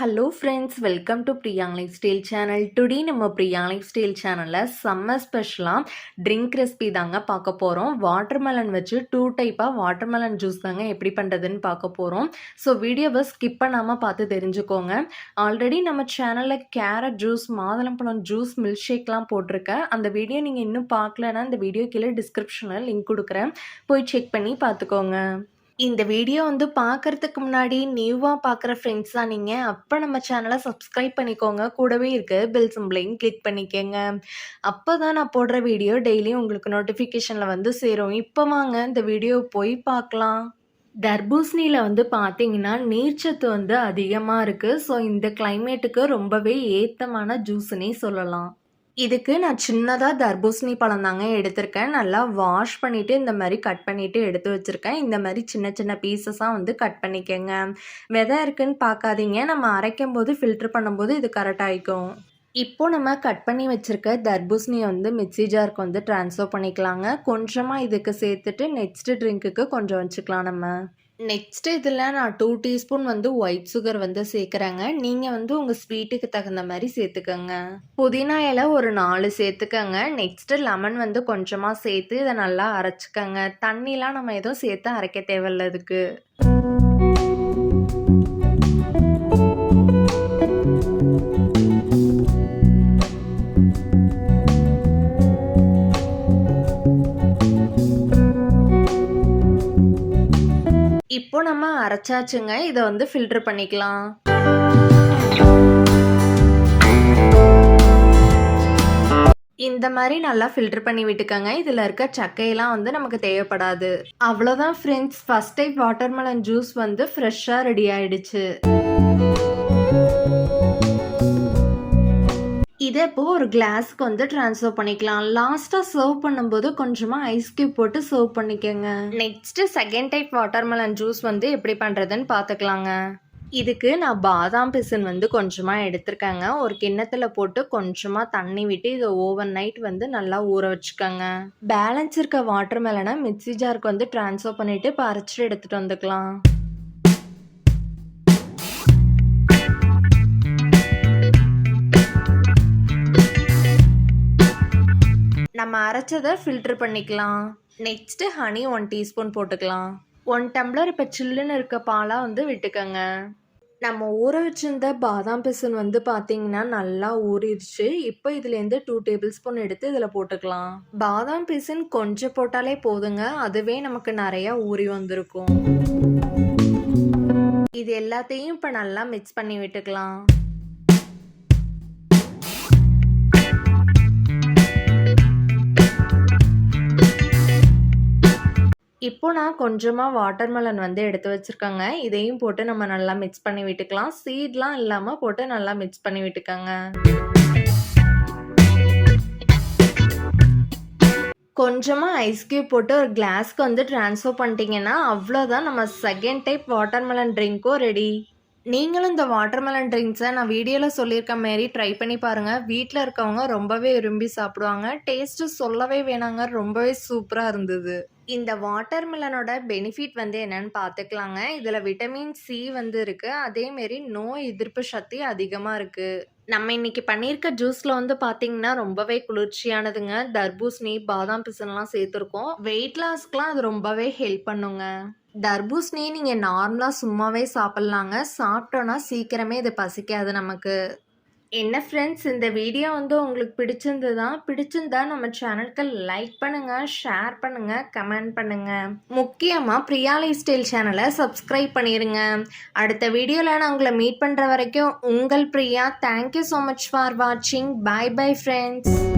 Hello friends welcome to Priyang lifestyle channel today நம்ம பிரியாங் lifestyle சேனலில் செம்ம ஸ்பெஷலாக ட்ரிங்க் ரெசிபி தாங்க பார்க்க போகிறோம் வாட்டர்மெலன் வச்சு டூ டைப்பாக வாட்டர்மெலன் ஜூஸ் தாங்க எப்படி பண்ணுறதுன்னு பார்க்க போகிறோம் ஸோ வீடியோவை ஸ்கிப் பண்ணாமல் பார்த்து தெரிஞ்சுக்கோங்க. ஆல்ரெடி நம்ம சேனலில் கேரட் ஜூஸ் மாதுளம்பழம் ஜூஸ் மில்க் ஷேக்லாம் போட்டிருக்கேன். அந்த வீடியோ நீங்கள் இன்னும் பார்க்கலன்னா அந்த வீடியோ கீழே டிஸ்கிரிப்ஷனில் லிங்க் கொடுக்குறேன். போய் செக் பண்ணி பார்த்துக்கோங்க. இந்த வீடியோ வந்து பார்க்கறதுக்கு முன்னாடி நியூவாக பார்க்குற ஃப்ரெண்ட்ஸ் தான் நீங்கள் அப்போ நம்ம சேனலை சப்ஸ்கிரைப் பண்ணிக்கோங்க. கூடவே இருக்க பெல் சிம்பிளையும் கிளிக் பண்ணிக்கோங்க. அப்போ தான் நான் போடுற வீடியோ டெய்லியும் உங்களுக்கு நோட்டிஃபிகேஷனில் வந்து சேரும். இப்போ வாங்க இந்த வீடியோ போய் பார்க்கலாம் தர்பூசணியில் வந்து பார்த்தீங்கன்னா நீர்ச்சத்து வந்து அதிகமாக இருக்குது ஸோ இந்த கிளைமேட்டுக்கு ரொம்பவே ஏத்தமான ஜூஸ்னே சொல்லலாம். இதுக்கு நான் சின்னதாக தர்பூசணி பழம் தாங்க எடுத்திருக்கேன். நல்லா வாஷ் பண்ணிவிட்டு இந்த மாதிரி கட் பண்ணிவிட்டு எடுத்து வச்சுருக்கேன். இந்த மாதிரி சின்ன சின்ன பீசஸாக வந்து கட் பண்ணிக்கோங்க. விதை இருக்குன்னு பார்க்காதீங்க. நம்ம அரைக்கும் போது ஃபில்ட்ரு பண்ணும்போது இது கரெக்ட் ஆகிக்கும் இப்போ நம்ம கட் பண்ணி வச்சுருக்க தர்பூசணியை வந்து மிக்ஸி ஜாருக்கு வந்து ட்ரான்ஸ்ஃபர் பண்ணிக்கலாங்க. கொஞ்சமாக இதுக்கு சேர்த்துட்டு நெக்ஸ்ட்டு ட்ரிங்க்குக்கு கொஞ்சம் வச்சுக்கலாம் நம்ம. நெக்ஸ்ட் இதில் நான் டூ டீஸ்பூன் வந்து ஒயிட் சுகர் வந்து சேர்க்குறேங்க. நீங்கள் வந்து உங்கள் ஸ்வீட்டுக்கு தகுந்த மாதிரி சேர்த்துக்கோங்க. புதினா இலை ஒரு நாலு சேர்த்துக்கோங்க. நெக்ஸ்ட்டு லெமன் வந்து கொஞ்சமாக சேர்த்து இதை நல்லா அரைச்சிக்கோங்க. தண்ணிலாம் நம்ம எதுவும் சேர்த்து அரைக்க தேவையில்ல இதுக்கு இப்போ நம்ம அரைச்சாச்சுங்க. இதை வந்து ஃபில்டர் பண்ணிக்கலாம். இந்த மாதிரி நல்லா ஃபில்டர் பண்ணி விட்டுக்கோங்க. இதில் இருக்க சக்கையெல்லாம் வந்து நமக்கு தேவைப்படாது. அவ்வளோதான் friends first type watermelon juice வந்து ஃப்ரெஷ்ஷாக ரெடி ஆயிடுச்சு. இதை இப்போது ஒரு கிளாஸ்க்கு வந்து ட்ரான்ஸ்ஃபர் பண்ணிக்கலாம். லாஸ்ட்டாக சர்வ் பண்ணும்போது கொஞ்சமாக ஐஸ் கியூப் போட்டு சர்வ் பண்ணிக்கோங்க. Next second type watermelon juice வந்து எப்படி பண்ணுறதுன்னு பார்த்துக்கலாங்க இதுக்கு நான் பாதாம் பிசின் வந்து கொஞ்சமாக எடுத்திருக்கேங்க. ஒரு கிண்ணத்தில் போட்டு கொஞ்சமாக தண்ணி விட்டு இதை ஓவர் நைட் வந்து நல்லா ஊற வச்சுக்கோங்க. பேலன்ஸ் இருக்க வாட்டர் மெலனை மிக்ஸி ஜாருக்கு வந்து ட்ரான்ஸ்ஃபர் பண்ணிவிட்டு இப்போ எடுத்துகிட்டு வந்துக்கலாம். நம்ம அரைச்சதை ஃபில்ட்ரு பண்ணிக்கலாம். நெக்ஸ்ட்டு ஹனி ஒன் டீஸ்பூன் போட்டுக்கலாம். ஒன் டம்ளர் இப்போ சில்லுன்னு இருக்க பாலாக வந்து விட்டுக்கோங்க. நம்ம ஊற வச்சிருந்த பாதாம் பிசன் வந்து பார்த்தீங்கன்னா நல்லா ஊறிடுச்சு. இப்போ இதுலேருந்து டூ டேபிள் ஸ்பூன் எடுத்து இதில் போட்டுக்கலாம். பாதாம் பிசன் கொஞ்சம் போட்டாலே போதுங்க. அதுவே நமக்கு நிறையா ஊறி வந்திருக்கும். இது எல்லாத்தையும் இப்போ நல்லா மிக்ஸ் பண்ணி விட்டுக்கலாம். இப்போ நான் கொஞ்சமாக வாட்டர்மெலன் வந்து எடுத்து வச்சுருக்கேங்க. இதையும் போட்டு நம்ம நல்லா மிக்ஸ் பண்ணி விட்டுக்கலாம். சீட்லாம் இல்லாமல் போட்டு நல்லா மிக்ஸ் பண்ணி விட்டுக்கோங்க. கொஞ்சமாக ஐஸ் க்யூப் போட்டு ஒரு கிளாஸ்க்கு வந்து ட்ரான்ஸ்ஃபர் பண்ணிட்டீங்கன்னா அவ்வளோதான் நம்ம செகண்ட் டைப் வாட்டர்மெலன் ட்ரிங்க்கும் ரெடி நீங்களும் இந்த வாட்டர்மெலன் ட்ரிங்க்ஸை நான் வீடியோவில் சொல்லியிருக்க மாரி ட்ரை பண்ணி பாருங்கள் வீட்டில் இருக்கவங்க ரொம்பவே விரும்பி சாப்பிடுவாங்க. டேஸ்ட்டு சொல்லவே வேணாங்க. ரொம்பவே சூப்பராக இருந்தது. இந்த வாட்டர்மெலனோட பெனிஃபிட் வந்து என்னன்னு பார்த்துக்கலாங்க இதில் விட்டமின் சி வந்து இருக்குது அதேமாரி நோய் எதிர்ப்பு சக்தி அதிகமாக இருக்குது நம்ம இன்னைக்கு பண்ணியிருக்க ஜூஸில் வந்து பார்த்தீங்கன்னா ரொம்பவே குளிர்ச்சியானதுங்க. தர்பூசணி பாதாம் பிசன்லாம் சேர்த்துருக்கோம். வெயிட் லாஸ்க்குலாம் அது ரொம்பவே ஹெல்ப் பண்ணுங்க. தர்பூசணி நீங்கள் நார்மலாக சும்மாவே சாப்பிட்லாங்க. சாப்பிட்டோன்னா சீக்கிரமே இது பசிக்காது நமக்கு. என்ன ஃப்ரெண்ட்ஸ் இந்த வீடியோ வந்து உங்களுக்கு பிடிச்சிருந்ததா? பிடிச்சிருந்தா நம்ம சேனலுக்கு லைக் பண்ணுங்கள் ஷேர் பண்ணுங்கள் கமெண்ட் பண்ணுங்கள் முக்கியமாக பிரியாலை ஸ்டைல் சேனலை சப்ஸ்கிரைப் பண்ணிடுங்க அடுத்த வீடியோவில் நான் உங்களை மீட் பண்ணுற வரைக்கும் உங்கள் Priya. Thank you so much for வாட்சிங் பாய் பை ஃப்ரெண்ட்ஸ்